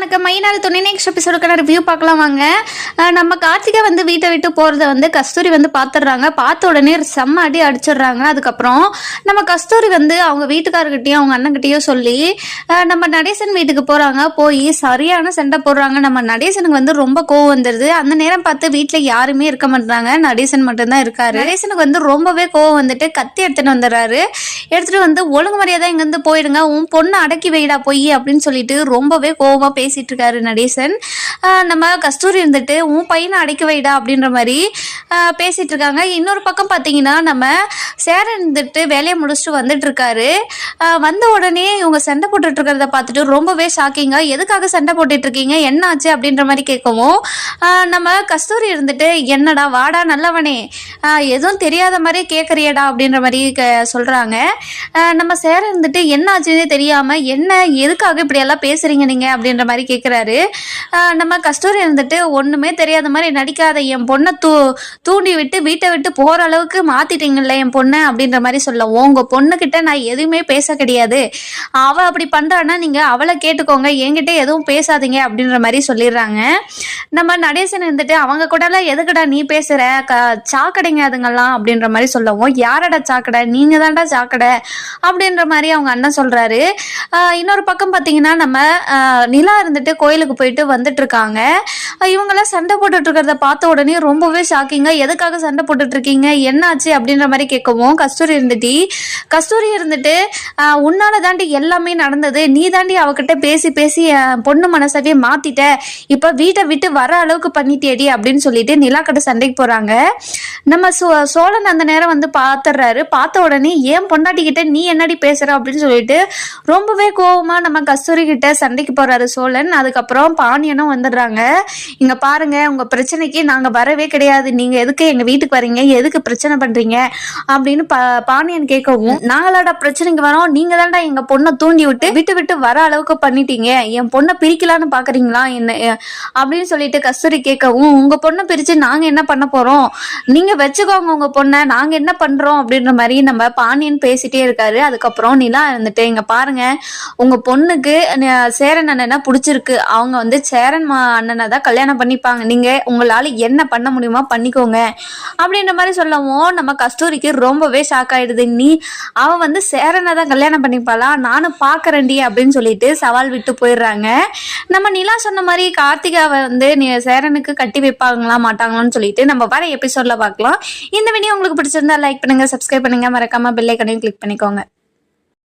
வணக்கம். மைனாறு துணை next எபிசோடுக்கான review பார்க்கலாம் வாங்க. நம்ம கார்த்திகை வந்து வீட்டை விட்டு போகிறத வந்து கஸ்தூரி வந்து பார்த்துடுறாங்க. பார்த்த உடனே செம்ம அடி அடிச்சிடுறாங்க. அதுக்கப்புறம் நம்ம கஸ்தூரி வந்து அவங்க வீட்டுக்காரர்கிட்டையும் அவங்க அண்ணன்கிட்டயும் சொல்லி நம்ம நடேசன் வீட்டுக்கு போகிறாங்க போய் சரியான சண்டை போடுறாங்க. நம்ம நடேசனுக்கு வந்து ரொம்ப கோவம் வந்துடுது அந்த நேரம் பார்த்து வீட்டில் யாருமே இருக்க மாட்டாங்க நடேசன் மட்டும்தான் இருக்காரு. நடேசனுக்கு வந்து ரொம்பவே கோவம் வந்துட்டு கத்தி எடுத்துகிட்டு வந்துடுறாரு. எடுத்துகிட்டு வந்து ஒழுங்கு மரியாதை இங்கேருந்து போயிடுங்க. உன் பொண்ணை அடக்கி வைடா போய் அப்படின்னு சொல்லிட்டு ரொம்பவே கோவமா பேசிட்டு இருக்காரு நடேசன் நம்ம கஸ்தூரி இருந்துட்டு உன் பையனை அடைக்க வைடா அப்படின்ற மாதிரி ஆஹ் பேசிட்டு இருக்காங்க இன்னொரு பக்கம் பார்த்தீங்கன்னா நம்ம சேரன் இருந்துட்டு வேலையை முடிச்சுட்டு வந்துட்டு இருக்காரு வந்த உடனே இவங்க சண்டை போட்டுட்டு இருக்கிறத பார்த்துட்டு ரொம்பவே ஷாக்கிங்கா எதுக்காக சண்டை போட்டுட்டு இருக்கீங்க? என்ன ஆச்சு அப்படின்ற மாதிரி கேட்கவும் நம்ம கஸ்தூரி இருந்துட்டு என்னடா வாடா நல்லவனே. எதுவும் தெரியாத மாதிரி கேட்குறியடா அப்படின்ற மாதிரி க சொல்கிறாங்க நம்ம சேர இருந்துட்டு என்ன ஆச்சுன்னே தெரியாமல் என்ன எதுக்காக இப்படி எல்லாம் பேசுகிறீங்க நீங்கள் அப்படின்ற மாதிரி கேட்குறாரு நம்ம கஸ்தூரி இருந்துட்டு ஒன்றுமே தெரியாத மாதிரி நடிக்காத என் பொண்ணை தூ தூண்டி விட்டு வீட்டை விட்டு போகிற அளவுக்கு மாற்றிட்டீங்கல்ல என் பொண்ணை அப்படின்ற மாதிரி சொல்லவும் உங்கள் பொண்ணுக்கிட்ட நான் எதுவுமே பேச கிடையாது. அவள் அப்படி பண்ணுறான்னா நீங்கள் அவளை கேட்டுக்கோங்க. என்கிட்ட எதுவும் பேசாதீங்க அப்படின்ற மாதிரி சொல்லிடுறாங்க. நம்ம நடேசன் இருந்துட்டு அவங்க கூடலாம் எதுக்குடா நீ பேசுகிற க சாக்கடைங்க அதுங்கெல்லாம் அப்படின்ற மாதிரி சொல்லவும் யாரடா சாக்கடை? நீங்கள் தான்டா சாக்கடை? அப்படின்ற மாதிரி அவங்க அண்ணன் சொல்கிறாரு இன்னொரு பக்கம் பார்த்தீங்கன்னா நம்ம நிலா இருந்துட்டு கோயிலுக்கு போயிட்டு வந்துட்டு இருக்காங்க ஆஹ் சண்டை போட்டுட்டு இருக்கிறத பார்த்த உடனே ரொம்பவே ஷாக்கிங்க எதுக்காக சண்டை போட்டுட்டு இருக்கீங்க என்னாச்சு? அப்படின்ற மாதிரி கேட்கவும் கஸ்தூரி இருந்துட்டு கஸ்தூரி இருந்துட்டு உன்னால தாண்டி எல்லாமே நடந்தது. நீ தாண்டி அவகிட்ட பேசி பேசி பொண்ணு மனசவே மாத்திட்ட. இப்ப வீட்டை விட்டு வர அளவுக்கு பண்ணிட்டேடி அப்படின்னு சொல்லிட்டு நிலாக்கட்டு சண்டைக்கு போறாங்க. நம்ம சோ சோழன் அந்த நேரம் வந்து பார்த்துடுறாரு பார்த்த உடனே ஏன் பொண்டாட்டிக்கிட்ட நீ என்னடி பேசுற? அப்படின்னு சொல்லிட்டு ரொம்பவே கோவமா நம்ம கஸ்தூரி கிட்ட சண்டைக்கு போறாரு சோழன். அதுக்கப்புறம் பாண்டியனும் வந்துடுறாங்க. இங்க பாருங்க உங்க பிரச்சனைக்கு நாங்க வரவே கிடையாது. நீங்க எதுக்கு எங்க வீட்டுக்கு வரீங்க? எதுக்கு பிரச்சனை பண்றீங்க? அப்படின்னு பா பாண்டியன் கேட்கவும் நாங்களாடா பிரச்சனைக்கு வரோம். நீங்க தான்டா எங்க பொண்ணை தூண்டி விட்டு விட்டு விட்டு வர அளவுக்கு பண்ணிட்டீங்க. என் பொண்ணை பிரிக்கலான்னு பாக்குறீங்களா? என்ன? அப்படின்னு சொல்லிட்டு கஸ்தூரி கேட்கவும் உங்க பொண்ணை பிரிச்சு நாங்க என்ன பண்ண போறோம்? நீங்க வச்சுக்கோங்க உங்க பொண்ணை. நாங்க என்ன பண்றோம் அப்படின்ற மாதிரி நம்ம பாண்டியன் பேசிட்டே இருக்காரு. அதுக்கப்புறம் நிலா இருந்துட்டு இங்க பாருங்க உங்க பொண்ணுக்கு சேரன் அண்ணனா பிடிச்சிருக்கு. அவங்க வந்து சேரன் மா அண்ணனை தான் கல்யாணம் பண்ணிப்பாங்க. நீங்க உங்களால என்ன பண்ண முடியுமோ பண்ணிக்கோங்க. அப்படின்ற மாதிரி சொல்லவும் நம்ம கஸ்தூரிக்கு ரொம்பவே ஷாக் ஆயிடுது. நீ அவ வந்து சேரனை தான் கல்யாணம் பண்ணிப்பாளா? நானும் பாக்குறேன்டி அப்படின்னு சொல்லிட்டு சவால் விட்டு போயிடுறாங்க. நம்ம நிலா சொன்ன மாதிரி கார்த்திகாவை வந்து நீ சேரனுக்கு கட்டி வைப்பாங்களா மாட்டாங்களான்னு சொல்லிட்டு நம்ம வர எபிசோட்ல பார்க்கலாம். இந்த வீடியோ உங்களுக்கு பிடிச்சிருந்தா லைக் பண்ணுங்க சப்ஸ்கிரைப் பண்ணுங்க. மறக்காம பெல் ஐக்கனையும் கிளிக் பண்ணிக்கோங்க.